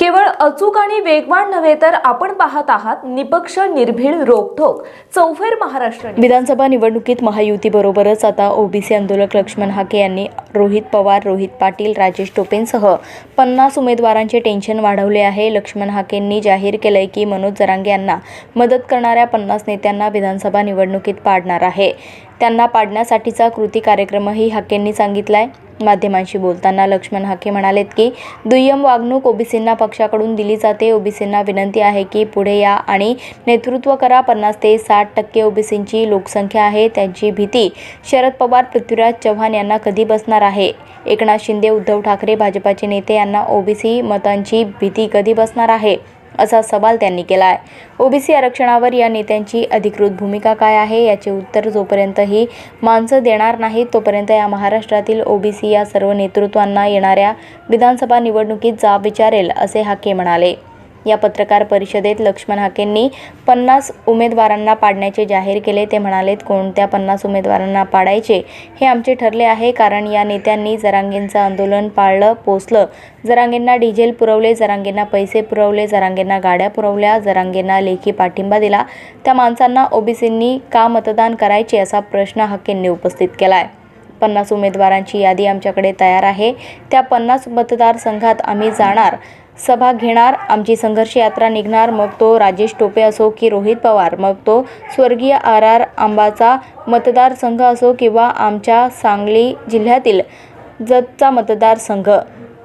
केवळ अचूक आणि वेगवान नव्हे तर आपण पाहत आहात निपक्ष निर्भीड रोखोक चौफेर महाराष्ट्र विधानसभा निवडणुकीत महायुतीबरोबरच आता ओबीसी आंदोलक लक्ष्मण हाके यांनी रोहित पवार रोहित पाटील राजेश टोपेंसह पन्नास उमेदवारांचे टेन्शन वाढवले आहे. लक्ष्मण हाकेंनी जाहीर केलंय की मनोज जरांगे यांना मदत करणाऱ्या पन्नास नेत्यांना विधानसभा निवडणुकीत पाडणार आहे. त्यांना पाडण्यासाठीचा कृती कार्यक्रमही हाकेंनी सांगितलाय. माध्यमांशी बोलताना लक्ष्मण हाके म्हणालेत की दुय्यम वागणूक ओबीसींना पक्षाकडून दिली जाते. ओबीसींना विनंती आहे की पुढे या आणि नेतृत्व करा. पन्नास ते साठ टक्के ओबीसींची लोकसंख्या आहे. त्यांची भीती शरद पवार पृथ्वीराज चव्हाण यांना कधी बसणार आहे? एकनाथ शिंदे उद्धव ठाकरे भाजपाचे नेते यांना ओबीसी मतांची भीती कधी बसणार आहे? असा सवाल त्यांनी केला आहे ओबीसी आरक्षणावर या नेत्यांची अधिकृत भूमिका काय आहे याचे उत्तर जोपर्यंत ही माणसं देणार नाहीत तोपर्यंत या महाराष्ट्रातील ओबीसी या सर्व नेतृत्वांना येणाऱ्या विधानसभा निवडणुकीत जाब विचारेल असे हाके म्हणाले. या पत्रकार परिषदेत लक्ष्मण हाकेंनी पन्नास उमेदवारांना पाडण्याचे जाहीर केले. ते म्हणालेत कोणत्या पन्नास उमेदवारांना पाडायचे? हे आमचे ठरले आहे. कारण या नेत्यांनी जरांगेंचं आंदोलन पाळलं पोचलं जरांगेंना डिझेल पुरवले जरांगेंना पैसे पुरवले जरांगेंना गाड्या पुरवल्या जरांगेंना लेखी पाठिंबा दिला. त्या माणसांना ओबीसींनी का मतदान करायचे असा प्रश्न हाकेंनी उपस्थित केला आहे पन्नास उमेदवारांची यादी आमच्याकडे तयार आहे. त्या पन्नास मतदारसंघात आम्ही जाणार. सभा घेणार आमची संघर्ष यात्रा निघणार. मग तो राजेश टोपे असो की रोहित पवार मग तो स्वर्गीय आर आर आंबाचा मतदारसंघ असो किंवा आमच्या सांगली जिल्ह्यातील जतचा मतदारसंघ.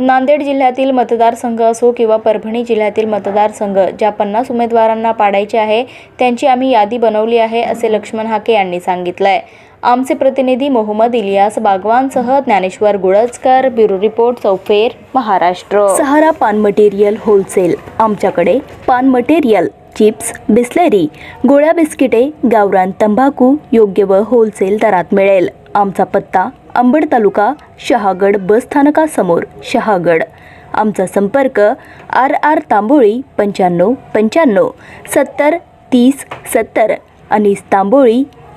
नांदेड जिल्ह्यातील मतदारसंघ असो किंवा परभणी जिल्ह्यातील मतदारसंघ ज्या पन्नास उमेदवारांना पाडायचे आहे त्यांची आम्ही यादी बनवली आहे असे लक्ष्मण हाके यांनी सांगितलं आहे आमचे प्रतिनिधी मोहम्मद इलियास बागवानसह ज्ञानेश्वर गुळजकर ब्युरो रिपोर्ट चौफेर महाराष्ट्र. सहारा पान मटेरियल होलसेल. आमच्याकडे पान मटेरियल चिप्स बिस्लेरी गोळ्या बिस्किटे गावरान तंबाखू योग्य व होलसेल दरात मिळेल. आमचा पत्ता अंबड तालुका शहागड बस स्थानकासमोर शहागड. आमचा संपर्क आर आर तांबोळी पंच्याण्णव पंच्याण्णव सत्तर तीस सत्तर आणि तांबोळी